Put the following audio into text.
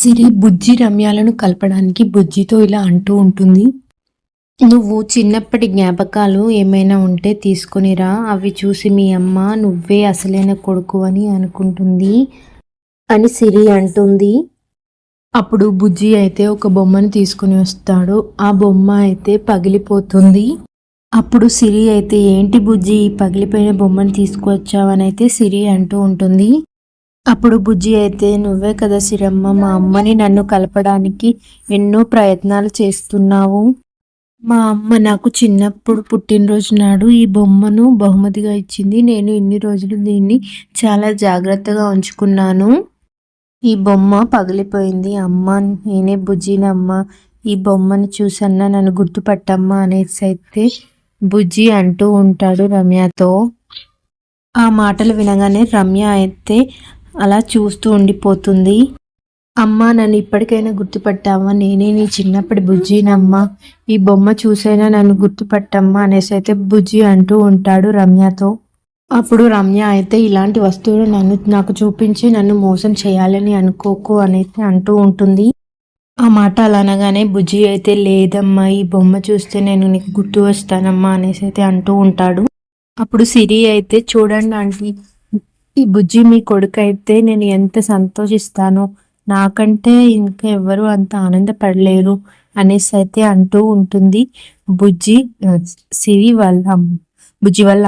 సిరి బుజ్జి రమ్యాలను కలపడానికి బుజ్జితో ఇలా అంటూ ఉంటుంది. నువ్వు చిన్నప్పటి జ్ఞాపకాలు ఏమైనా ఉంటే తీసుకొనిరా అవి చూసి మీ అమ్మ నువ్వే అసలైన కొడుకు అని అనుకుంటుంది అని సిరి అంటుంది. అప్పుడు బుజ్జి అయితే ఒక బొమ్మను తీసుకుని వస్తాడు. ఆ బొమ్మ అయితే పగిలిపోతుంది. అప్పుడు సిరి అయితే ఏంటి బుజ్జి పగిలిపోయిన బొమ్మను తీసుకువచ్చావని? అయితే సిరి అంటూ ఉంటుంది. అప్పుడు బుజ్జి అయితే నువ్వే కదా సిరమ్మ మా అమ్మని నన్ను కలపడానికి ఎన్నో ప్రయత్నాలు చేస్తున్నావు. మా అమ్మ నాకు చిన్నప్పుడు పుట్టినరోజు నాడు ఈ బొమ్మను బహుమతిగా ఇచ్చింది. నేను ఇన్ని రోజులు దీన్ని చాలా జాగ్రత్తగా ఉంచుకున్నాను. ఈ బొమ్మ పగిలిపోయింది. అమ్మ నేనే బుజ్జినమ్మ. ఈ బొమ్మను చూసన్నా నన్ను గుర్తుపట్టమ్మా అనేసి అయితే బుజ్జి అంటూ ఉంటాడు రమ్యతో. ఆ మాటలు వినగానే రమ్య అయితే అలా చూస్తూ ఉండిపోతుంది. అమ్మ నన్ను ఇప్పటికైనా గుర్తుపట్టావా? నేనే నీ చిన్నప్పటి బుజ్జినమ్మ. ఈ బొమ్మ చూసైనా నన్ను గుర్తుపట్టమ్మా అనేసి అయితే బుజ్జి అంటూ ఉంటాడు రమ్యతో. అప్పుడు రమ్య అయితే ఇలాంటి వస్తువులు నన్ను నాకు చూపించి నన్ను మోసం చేయాలని అనుకోకు అనేది అంటూ ఉంటుంది. ఆ మాట అలా అనగానే బుజ్జి అయితే లేదమ్మా ఈ బొమ్మ చూస్తే నేను నీకు గుర్తు వస్తానమ్మా అనేసి అయితే అంటూ ఉంటాడు. అప్పుడు సిరి అయితే చూడండి ఆంటీ ఈ బుజ్జి మీ కొడుకైతే అయితే నేను ఎంత సంతోషిస్తానో నాకంటే ఇంకా ఎవరు అంత ఆనందపడలేరు అనేసి అయితే అంటూ ఉంటుంది బుజ్జి సిరి వాళ్ళ బుజ్జి వాళ్ళ